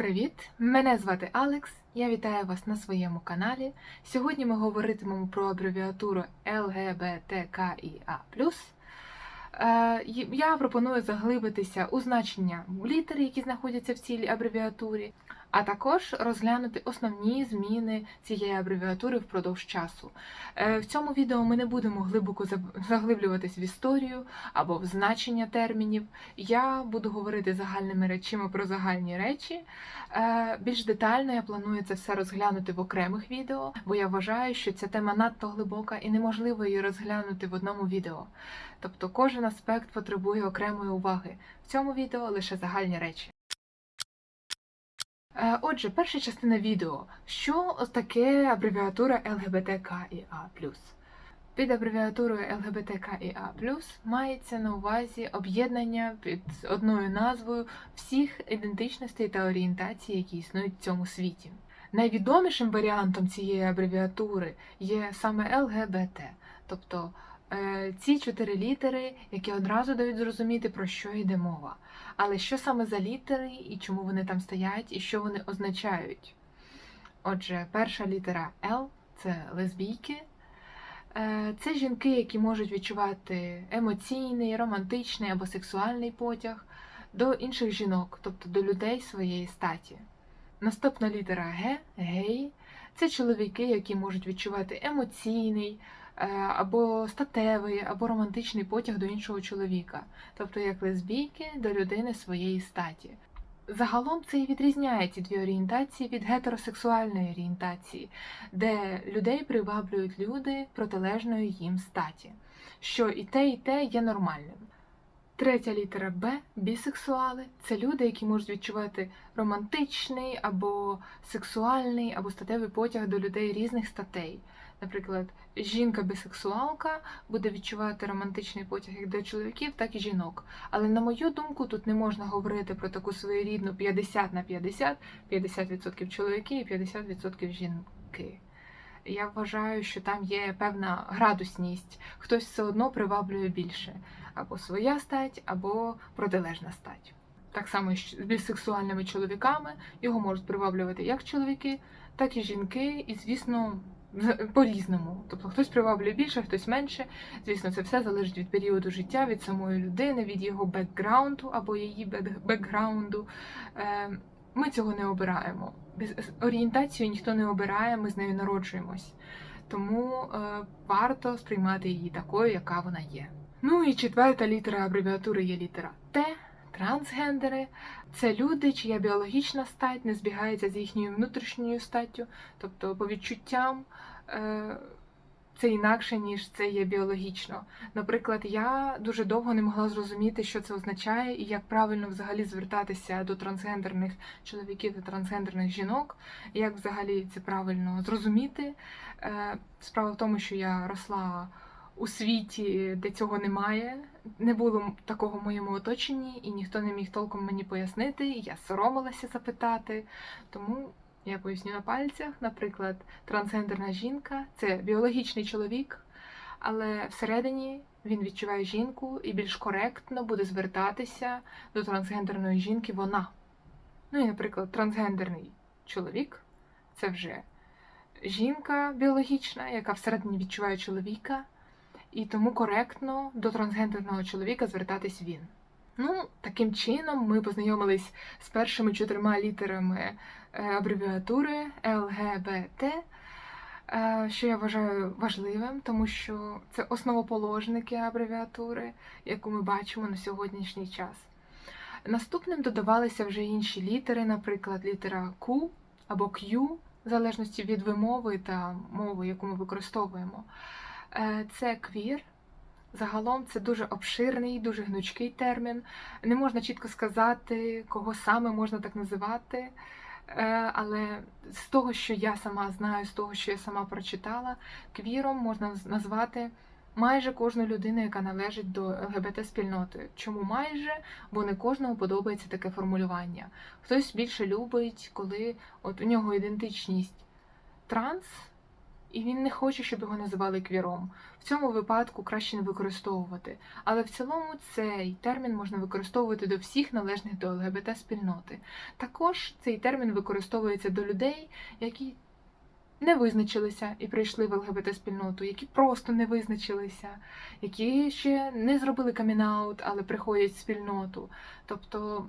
Привіт! Мене звати Алекс. Я вітаю вас на своєму каналі. Сьогодні ми говоритимемо про абревіатуру LGBTQIA. Е, Я пропоную заглибитися у значення літер, які знаходяться в цій абревіатурі, а також розглянути основні зміни цієї абревіатури впродовж часу. Е, В цьому відео ми не будемо глибоко заглиблюватись в історію або в значення термінів. Я буду говорити загальними речами про загальні речі. Е, Більш детально я планую це все розглянути в окремих відео, бо я вважаю, що ця тема надто глибока і неможливо її розглянути в одному відео. Тобто кожен аспект потребує окремої уваги. В цьому відео лише загальні речі. Е, Отже, перша частина відео. Що таке абревіатура ЛГБТКІА+. Під абревіатурою ЛГБТКІА+, мається на увазі об'єднання під одною назвою всіх ідентичностей та орієнтацій, які існують в цьому світі. Найвідомішим варіантом цієї абревіатури є саме ЛГБТ, тобто ці чотири літери, які одразу дають зрозуміти, про що йде мова. Але що саме за літери і чому вони там стоять, і що вони означають? Отже, перша літера Л це лесбійки. Е, Це жінки, які можуть відчувати емоційний, романтичний або сексуальний потяг до інших жінок, тобто до людей своєї статі. Наступна літера Г гей. Це чоловіки, які можуть відчувати емоційний е, або статевий, або романтичний потяг до іншого чоловіка, тобто як лесбійки до людини своєї статі. Загалом це і відрізняє ці дві орієнтації від гетеросексуальної орієнтації, де людей приваблюють люди протилежної їм статі, що і те, і те є нормальним. Третя літера Б бісексуали це люди, які можуть відчувати романтичний або сексуальний, або статевий потяг до людей різних статей. Наприклад, жінка-бісексуалка буде відчувати романтичний потяг як до чоловіків, так і жінок. Але на мою думку, тут не можна говорити про таку своєрідну 50 на 50, 50% чоловіки і 50% жінки. Я вважаю, що там є певна градусність, хтось все одно приваблює більше або своя стать, або протилежна стать. Так само з бісексуальними чоловіками його можуть приваблювати як чоловіки, так і жінки, і, звісно, по-різному. Тобто хтось приваблює більше, хтось менше. Звісно, це все залежить від періоду життя, від самої людини, від його бекграунду або її бекграунду. Е, Ми цього не обираємо. Орієнтацію ніхто не обирає, ми з нею народжуємось. Тому е, варто сприймати її такою, яка вона є. Ну і четверта літера абревіатури є літера Т. Трансгендери це люди, чия біологічна стать не збігається з їхньою внутрішньою статтю, тобто по відчуттям е, це інакше, ніж це є біологічно. Наприклад, я дуже довго не могла зрозуміти, що це означає, і як правильно взагалі звертатися до трансгендерних чоловіків та трансгендерних жінок, і як взагалі це правильно зрозуміти. Е, Справа в тому, що я росла у світі, де цього немає, не було такого в моєму оточенні, і ніхто не міг толком мені пояснити. Я соромилася запитати. Тому я поясню на пальцях. Наприклад, трансгендерна жінка це біологічний чоловік, але всередині він відчуває жінку і більш коректно буде звертатися до трансгендерної жінки вона. Ну і, наприклад, трансгендерний чоловік це вже жінка біологічна, яка всередині відчуває чоловіка, і тому коректно до трансгендерного чоловіка звертатись він. Ну, таким чином ми познайомились з першими чотирма літерами е, абревіатури ЛГБТ, е, що я вважаю важливим, тому що це основоположники абревіатури, яку ми бачимо на сьогоднішній час. Наступним додавалися вже інші літери, наприклад, літера Q або Q, в залежності від вимови та мови, яку ми використовуємо. Е, Це квір. Загалом це дуже обширний, дуже гнучкий термін. Не можна чітко сказати, кого саме можна так називати. Е, Але з того, що я сама знаю, з того, що я сама прочитала, квіром можна назвати майже кожну людину, яка належить до ЛГБТ-спільноти. Чому майже? Бо не кожному подобається таке формулювання. Хтось більше любить, коли от у нього ідентичність транс, і він не хоче, щоб його називали квіром. В цьому випадку краще не використовувати. Але в цілому цей термін можна використовувати до всіх належних до ЛГБТ спільноти. Також цей термін використовується до людей, які не визначилися і прийшли в ЛГБТ спільноту, які просто не визначилися, які ще не зробили камінаут, але приходять в спільноту. Тобто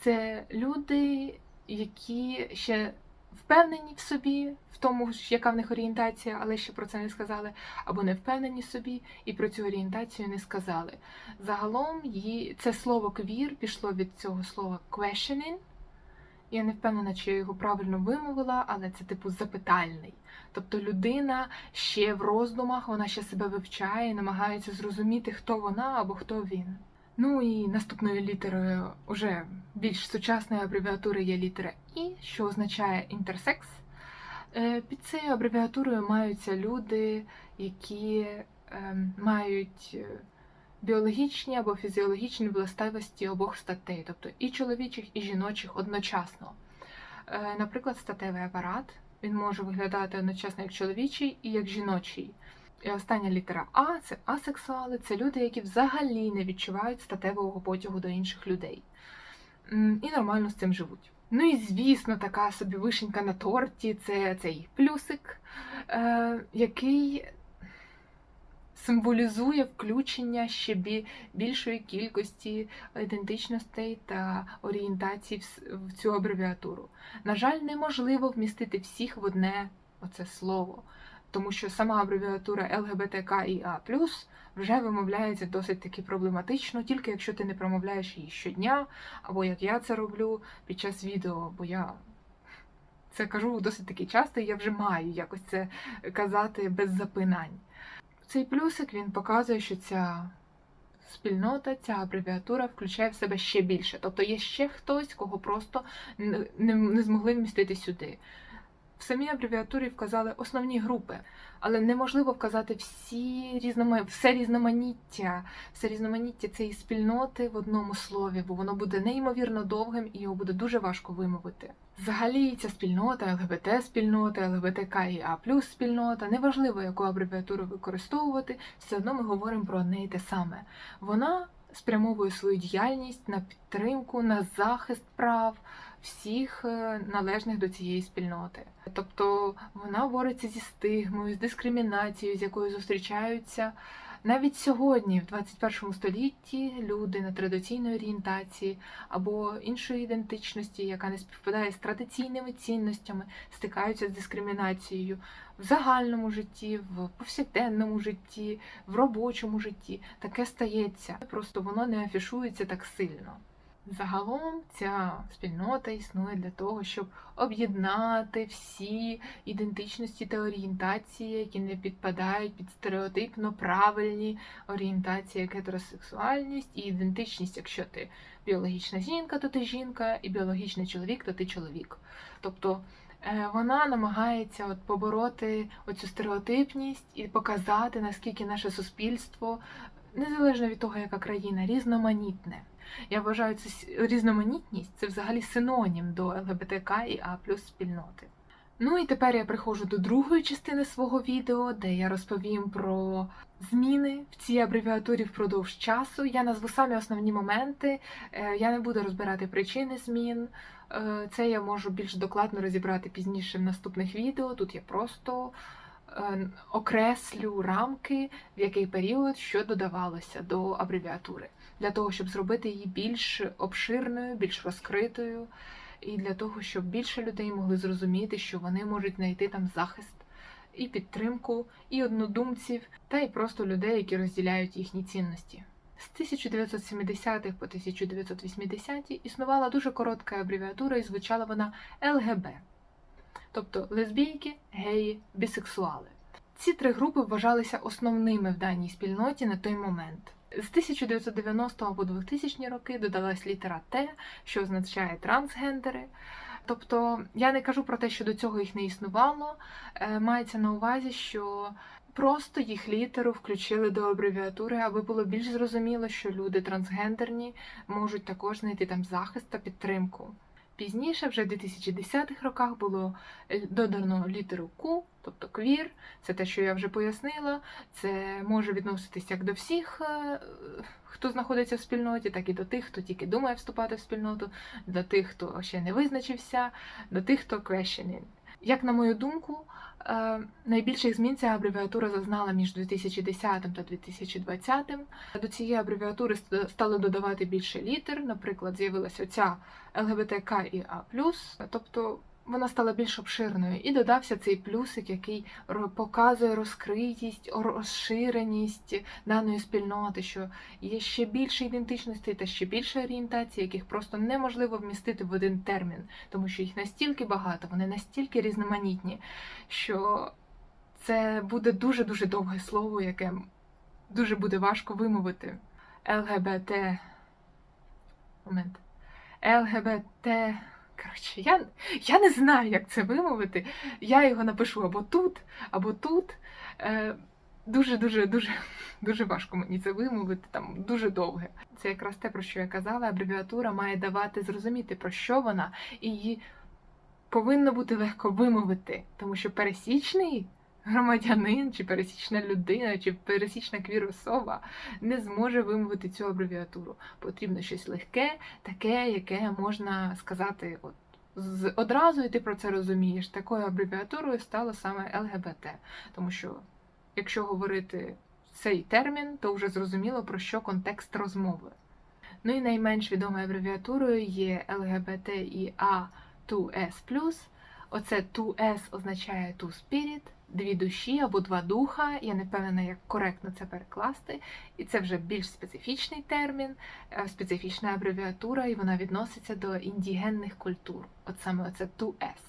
це люди, які ще впевнені в собі, в тому, яка в них орієнтація, але ще про це не сказали, або не впевнені в собі і про цю орієнтацію не сказали. Загалом її це слово квір пішло від цього слова questioning. Я не впевнена, чи я його правильно вимовила, але це типу запитальний. Тобто людина ще в роздумах, вона ще себе вивчає, і намагається зрозуміти, хто вона або хто він. Ну і наступною літерою уже більш сучасної абревіатури є літера І, що означає інтерсекс. Е, Під цією абревіатурою маються люди, які ем, мають е, біологічні або фізіологічні властивості обох статей, тобто і чоловічих, і жіночих одночасно. Е, Наприклад, статевий апарат він може виглядати одночасно як чоловічий і як жіночий. І остання літера А це асексуали, це люди, які взагалі не відчувають статевого потягу до інших людей. І нормально з цим живуть. Ну і звісно, така собі вишенька на торті це цей плюсик, е, який символізує включення ще більшої кількості ідентичностей та орієнтацій в цю абревіатуру. На жаль, неможливо вмістити всіх в одне оце слово, тому що сама абревіатура ЛГБТКІА вже вимовляється досить таки проблематично, тільки якщо ти не промовляєш її щодня, або як я це роблю під час відео, бо я це кажу досить таки часто, і я вже маю якось це казати без запинань. Цей плюсик він показує, що ця спільнота, ця абревіатура включає в себе ще більше. Тобто є ще хтось, кого просто не, не, не змогли вмістити сюди. В самій абревіатурі вказали основні групи, але неможливо вказати всі різнома... все різноманіття, все різноманіття цієї спільноти в одному слові, бо воно буде неймовірно довгим і його буде дуже важко вимовити. Взагалі, ця спільнота, ЛГБТ-спільнота, ЛГБТКІА спільнота, неважливо, яку абревіатуру використовувати, все одно ми говоримо про одне і те саме. Вона спрямовує свою діяльність на підтримку, на захист прав всіх е, належних до цієї спільноти. Тобто вона бореться зі стигмою, з дискримінацією, з якою зустрічаються навіть сьогодні, в 21 столітті, люди нетрадиційної орієнтації або іншої ідентичності, яка не співпадає з традиційними цінностями, стикаються з дискримінацією в загальному житті, в повсякденному житті, в робочому житті. Таке стається. Просто воно не афішується так сильно. Загалом ця спільнота існує для того, щоб об'єднати всі ідентичності та орієнтації, які не підпадають під стереотипно правильні орієнтації, як гетеросексуальність і ідентичність, якщо ти біологічна жінка, то ти жінка, і біологічний чоловік, то ти чоловік. Тобто е, вона намагається от побороти оцю стереотипність і показати, наскільки наше суспільство, незалежно від того, яка країна, різноманітне. Я вважаю, це різноманітність це взагалі синонім до ЛГБТК і А спільноти. Ну і тепер я приходжу до другої частини свого відео, де я розповім про зміни в цій абревіатурі впродовж часу. Я назву самі основні моменти. Е, Я не буду розбирати причини змін. Е, Це я можу більш докладно розібрати пізніше в наступних відео. Тут я просто е, окреслю рамки, в який період що додавалося до абревіатури, для того, щоб зробити її більш обширною, більш розкритою, і для того, щоб більше людей могли зрозуміти, що вони можуть знайти там захист і підтримку, і однодумців, та й просто людей, які розділяють їхні цінності. З 1970-х по 1980-ті існувала дуже коротка абревіатура і звучала вона ЛГБ тобто лесбійки, геї, бісексуали. Ці три групи вважалися основними в даній спільноті на той момент. З 1990 або 2000 роки додалась літера Т, що означає трансгендери. Тобто я не кажу про те, що до цього їх не існувало. Е, Мається на увазі, що просто їх літеру включили до абревіатури, аби було більш зрозуміло, що люди трансгендерні можуть також знайти там захист та підтримку. Пізніше, вже в 2010-х роках, було е, додано літеру Q, тобто квір. Це те, що я вже пояснила. Це може відноситись як до всіх, е, хто знаходиться в спільноті, так і до тих, хто тільки думає вступати в спільноту, до тих, хто ще не визначився, до тих, хто questioning. Як на мою думку, найбільших змін ця абревіатура зазнала між 2010 та 2020. До цієї абревіатури стали додавати більше літер. Наприклад, з'явилася ця ЛГБТК і А тобто вона стала більш обширною, і додався цей плюсик, який показує розкритість, розширеність даної спільноти, що є ще більше ідентичностей та ще більше орієнтацій, яких просто неможливо вмістити в один термін, тому що їх настільки багато, вони настільки різноманітні, що це буде дуже дуже довге слово, яке дуже буде важко вимовити. ЛГБТ. Момент. ЛГБТ. Коротше, я, я не знаю, як це вимовити. Я його напишу або тут, або тут. Е, дуже, дуже, дуже, дуже важко мені це вимовити, там дуже довге. Це якраз те, про що я казала. Абревіатура має давати зрозуміти, про що вона, і її повинно бути легко вимовити, тому що пересічний громадянин, чи пересічна людина, чи пересічна квір-особа не зможе вимовити цю абревіатуру. Потрібно щось легке, таке, яке можна сказати от, з, одразу, і ти про це розумієш. Такою абревіатурою стало саме ЛГБТ. Тому що, якщо говорити цей термін, то вже зрозуміло, про що контекст розмови. Ну і найменш відомою абревіатурою є LGBTIA 2S+. Оце 2S означає two spirit, дві душі або два духа. Я не впевнена, як коректно це перекласти. І це вже більш специфічний термін, е, специфічна абревіатура, і вона відноситься до індігенних культур. От саме оце 2S.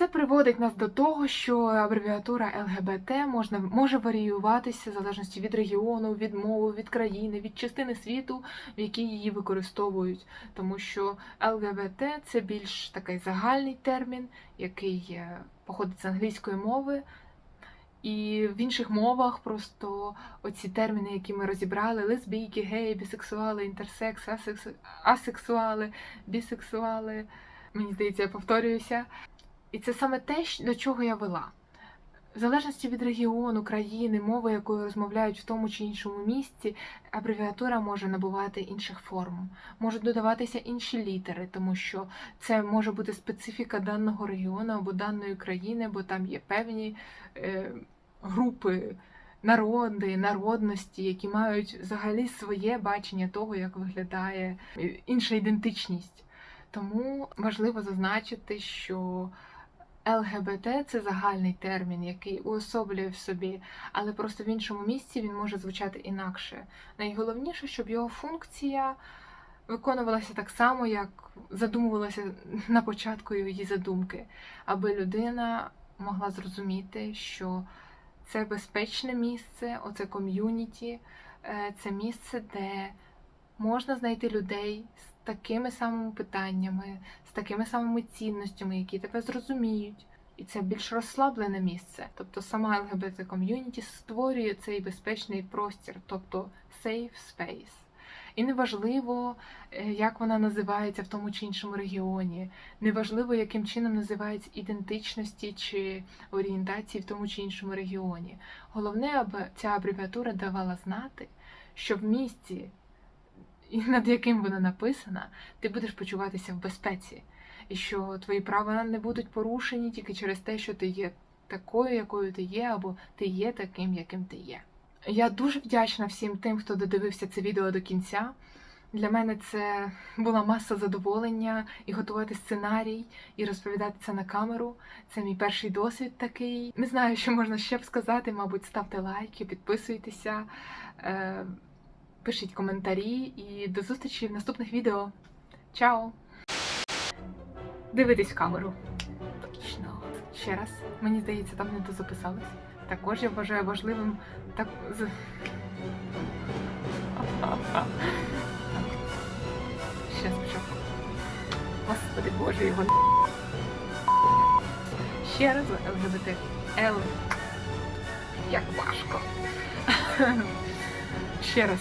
Це приводить нас до того, що абревіатура ЛГБТ можна, може варіюватися в залежності від регіону, від мови, від країни, від частини світу, в якій її використовують. Тому що ЛГБТ це більш такий загальний термін, який е, походить з англійської мови. І в інших мовах просто оці терміни, які ми розібрали: лесбійки, геї, бісексуали, інтерсекс, асекс- асексуали, бісексуали. Мені здається, я повторююся. І це саме те, до чого я вела. В залежності від регіону, країни, мови, якою розмовляють в тому чи іншому місці, абревіатура може набувати інших форм, можуть додаватися інші літери, тому що це може бути специфіка даного регіону або даної країни, бо там є певні е, групи, народи, народності, які мають взагалі своє бачення того, як виглядає е, інша ідентичність. Тому важливо зазначити, що ЛГБТ це загальний термін, який уособлює в собі, але просто в іншому місці він може звучати інакше. Найголовніше, щоб його функція виконувалася так само, як задумувалася на початку її задумки, аби людина могла зрозуміти, що це безпечне місце, оце ком'юніті, е, це місце, де можна знайти людей з такими самими питаннями, з такими самими цінностями, які тебе зрозуміють. І це більш розслаблене місце. Тобто сама ЛГБТ ком'юніті створює цей безпечний простір, тобто safe space. І неважливо, е, як вона називається в тому чи іншому регіоні, неважливо, яким чином називаються ідентичності чи орієнтації в тому чи іншому регіоні. Головне, аби ця абревіатура давала знати, що в місті, і над яким вона написана, ти будеш почуватися в безпеці, і що твої права не будуть порушені тільки через те, що ти є такою, якою ти є, або ти є таким, яким ти є. Я дуже вдячна всім тим, хто додивився це відео до кінця. Для мене це була маса задоволення і готувати сценарій, і розповідати це на камеру. Це мій перший досвід такий. Не знаю, що можна ще б сказати. Мабуть, ставте лайки, підписуйтеся, е, пишіть коментарі і до зустрічі в наступних відео. Чао! Дивитесь в камеру. Точно. Ще раз. Мені здається, там не дозаписалось. Також я вважаю важливим так. Ще спочатку. Господи Боже, його. Ще раз ЛГБТ. Л. Як важко. Ще раз.